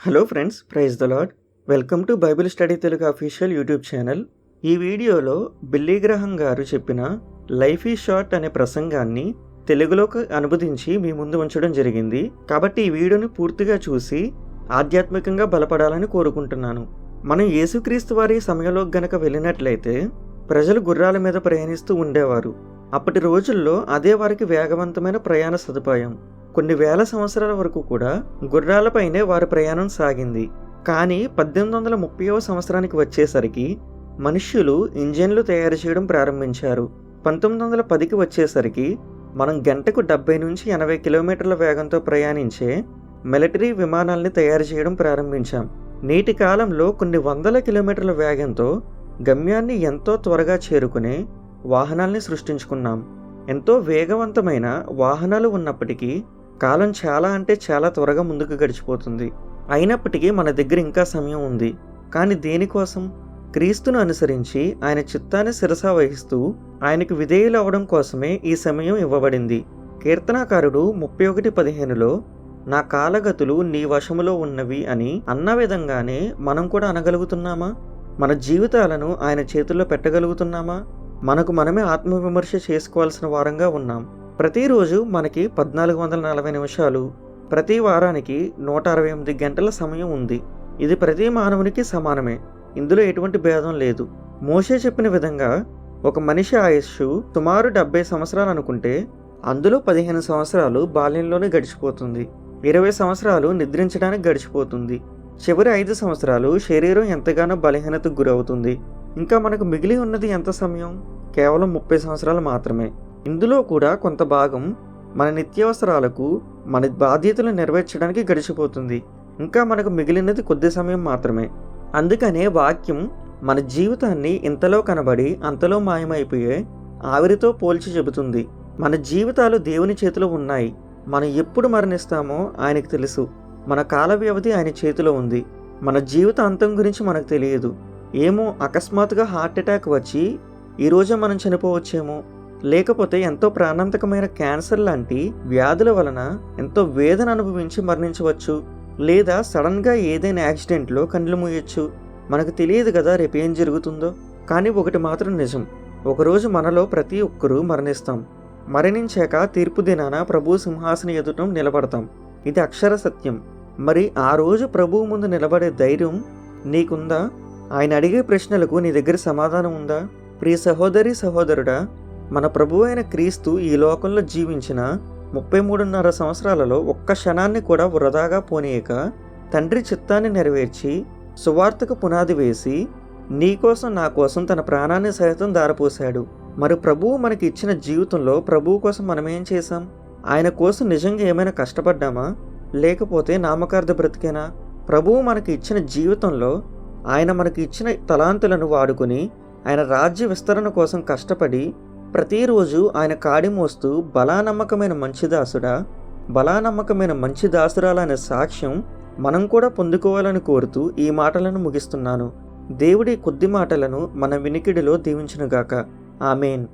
Hello friends praise the Lord welcome to Bible study Telugu official YouTube channel ఈ వీడియోలో Billy గ్రహం గారు చెప్పిన లైఫ్ ఈ షార్ట్ అనే ప్రసంగాన్ని తెలుగులోకి అనువదించి మీ ముందు ఉంచడం జరిగింది. కాబట్టి ఈ వీడియోని పూర్తిగా చూసి ఆధ్యాత్మికంగా బలపడాలని కోరుకుంటున్నాను. మనం యేసుక్రీస్తు వారి సమయంలో గనక వెళ్ళినట్లయితే ప్రజలు గుర్రాల మీద ప్రయాణిస్తూ ఉండేవారు. అప్పటి రోజుల్లో అదే వారికి వేగవంతమైన ప్రయాణ సదుపాయం. కొన్ని వేల సంవత్సరాల వరకు కూడా గుర్రాలపైనే వారి ప్రయాణం సాగింది. కానీ పద్దెనిమిది వందల ముప్పైవ సంవత్సరానికి వచ్చేసరికి మనుష్యులు ఇంజన్లు తయారు చేయడం ప్రారంభించారు. పంతొమ్మిది వందల పదికి వచ్చేసరికి మనం గంటకు డెబ్బై నుంచి ఎనభై కిలోమీటర్ల వేగంతో ప్రయాణించే మిలిటరీ విమానాల్ని తయారు చేయడం ప్రారంభించాం. నేటి కాలంలో కొన్ని వందల కిలోమీటర్ల వేగంతో గమ్యాన్ని ఎంతో త్వరగా చేరుకునే వాహనాల్ని సృష్టించుకున్నాం. ఎంతో వేగవంతమైన వాహనాలు ఉన్నప్పటికీ కాలం చాలా అంటే చాలా త్వరగా ముందుకు గడిచిపోతుంది. అయినప్పటికీ మన దగ్గర ఇంకా సమయం ఉంది. కానీ దేనికోసం? క్రీస్తును అనుసరించి ఆయన చిత్తాన్ని శిరస వహిస్తూ ఆయనకు విధేయులు అవడం కోసమే ఈ సమయం ఇవ్వబడింది. కీర్తనాకారుడు ముప్పై ఒకటి పదిహేనులో నా కాలగతులు నీ వశములో ఉన్నవి అని అన్న విధంగానే మనం కూడా అనగలుగుతున్నామా? మన జీవితాలను ఆయన చేతుల్లో పెట్టగలుగుతున్నామా? మనకు మనమే ఆత్మవిమర్శ చేసుకోవాల్సిన వారంగా ఉన్నాం. ప్రతిరోజు మనకి పద్నాలుగు వందల నలభై నిమిషాలు ప్రతి వారానికి నూట అరవై ఎనిమిది గంటల సమయం ఉంది. ఇది ప్రతి మానవునికి సమానమే. ఇందులో ఎటువంటి భేదం లేదు. మోషే చెప్పిన విధంగా ఒక మనిషి ఆయుష్ సుమారు డెబ్బై సంవత్సరాలు అనుకుంటే అందులో పదిహేను సంవత్సరాలు బాల్యంలోనే గడిచిపోతుంది. ఇరవై సంవత్సరాలు నిద్రించడానికి గడిచిపోతుంది. చివరి ఐదు సంవత్సరాలు శరీరం ఎంతగానో బలహీనతకు గురవుతుంది. ఇంకా మనకు మిగిలి ఉన్నది ఎంత సమయం? కేవలం ముప్పై సంవత్సరాలు మాత్రమే. ఇందులో కూడా కొంత భాగం మన నిత్యావసరాలకు మన బాధ్యతలు నెరవేర్చడానికి గడిచిపోతుంది. ఇంకా మనకు మిగిలినది కొద్ది సమయం మాత్రమే. అందుకనే వాక్యం మన జీవితాన్ని ఇంతలో కనబడి అంతలో మాయమైపోయే ఆవిరితో పోల్చి చెబుతుంది. మన జీవితాలు దేవుని చేతిలో ఉన్నాయి. మనం ఎప్పుడు మరణిస్తామో ఆయనకు తెలుసు. మన కాల వ్యవధి ఆయన చేతిలో ఉంది. మన జీవిత అంతం గురించి మనకు తెలియదు. ఏమో అకస్మాత్తుగా హార్ట్ అటాక్ వచ్చి ఈరోజే మనం చనిపోవచ్చేమో? లేకపోతే ఎంతో ప్రాణాంతకమైన క్యాన్సర్ లాంటి వ్యాధుల వలన ఎంతో వేదన అనుభవించి మరణించవచ్చు లేదా సడన్గా ఏదైనా యాక్సిడెంట్లో కళ్ళు మూయొచ్చు. మనకు తెలియదు కదా రేపు ఏం జరుగుతుందో. కానీ ఒకటి మాత్రం నిజం. ఒకరోజు మనలో ప్రతి ఒక్కరూ మరణిస్తాం. మరణించాక తీర్పు దినాన ప్రభు సింహాసన ఎదుటం నిలబడతాం. ఇది అక్షర సత్యం. మరి ఆ రోజు ప్రభువు ముందు నిలబడే ధైర్యం నీకుందా? ఆయన అడిగే ప్రశ్నలకు నీ దగ్గర సమాధానం ఉందా? ప్రియ సహోదరి సహోదరుడా మన ప్రభు అయిన క్రీస్తు ఈ లోకంలో జీవించిన ముప్పై మూడున్నర సంవత్సరాలలో ఒక్క క్షణాన్ని కూడా వృధాగా పోనీయక తండ్రి చిత్తాన్ని నెరవేర్చి సువార్తకు పునాది వేసి నీకోసం నా కోసం తన ప్రాణాన్ని సైతం దారపోశాడు. మరి ప్రభువు మనకి ఇచ్చిన జీవితంలో ప్రభువు కోసం మనమేం చేశాం? ఆయన కోసం నిజంగా ఏమైనా కష్టపడ్డామా? లేకపోతే నామకార్థ బ్రతికేనా? ప్రభువు మనకి ఇచ్చిన జీవితంలో ఆయన మనకి ఇచ్చిన తలాంతులను వాడుకొని ఆయన రాజ్య విస్తరణ కోసం కష్టపడి ప్రతిరోజు ఆయన కాడి మోస్తూ బలానమ్మకమైన మంచి దాసుడా బలానమ్మకమైన మంచి దాసురాల అనే సాక్ష్యం మనం కూడా పొందుకోవాలని కోరుతూ ఈ మాటలను ముగిస్తున్నాను. దేవుడి కొద్ది మాటలను మన వినికిడిలో దీవించునుగాక. ఆమెన్.